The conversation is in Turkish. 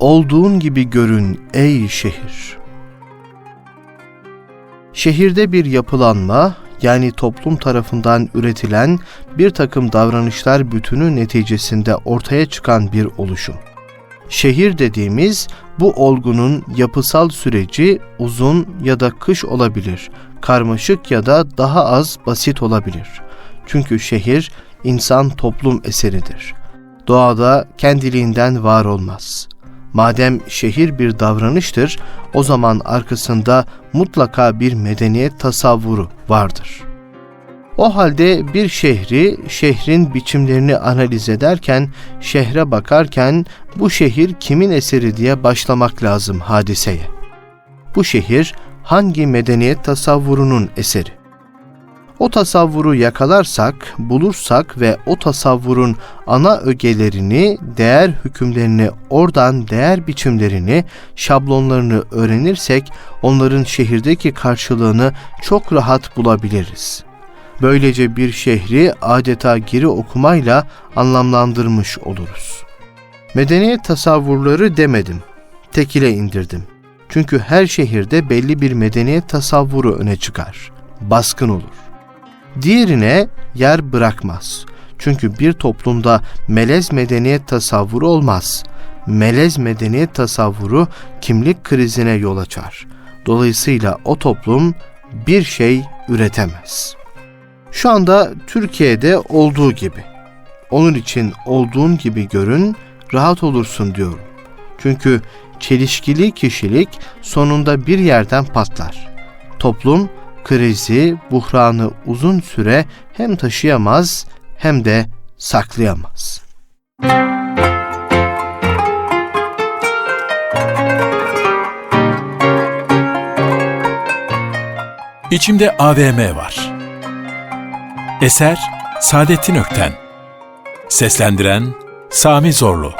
olduğun gibi görün ey şehir. Şehirde bir yapılanma, yani toplum tarafından üretilen bir takım davranışlar bütünü neticesinde ortaya çıkan bir oluşum. Şehir dediğimiz bu olgunun yapısal süreci uzun ya da kış olabilir, karmaşık ya da daha az basit olabilir. Çünkü şehir insan toplum eseridir. Doğada kendiliğinden var olmaz. Madem şehir bir davranıştır, o zaman arkasında mutlaka bir medeniyet tasavvuru vardır. O halde bir şehri, şehrin biçimlerini analiz ederken, şehre bakarken bu şehir kimin eseri diye başlamak lazım hadiseye. Bu şehir hangi medeniyet tasavvurunun eseri? O tasavvuru yakalarsak, bulursak ve o tasavvurun ana ögelerini, değer hükümlerini, oradan değer biçimlerini, şablonlarını öğrenirsek onların şehirdeki karşılığını çok rahat bulabiliriz. Böylece bir şehri adeta geri okumayla anlamlandırmış oluruz. Medeniyet tasavvurları demedim, tekile indirdim. Çünkü her şehirde belli bir medeniyet tasavvuru öne çıkar, baskın olur. Diğerine yer bırakmaz. Çünkü bir toplumda melez medeniyet tasavvuru olmaz. Melez medeniyet tasavvuru kimlik krizine yol açar. Dolayısıyla o toplum bir şey üretemez. Şu anda Türkiye'de olduğu gibi. Onun için olduğun gibi görün, rahat olursun diyorum. Çünkü çelişkili kişilik sonunda bir yerden patlar. Toplum krizi, buhranı uzun süre hem taşıyamaz hem de saklayamaz. İçimde AVM var. Eser Saadettin Ökten Seslendiren Sami Zorlu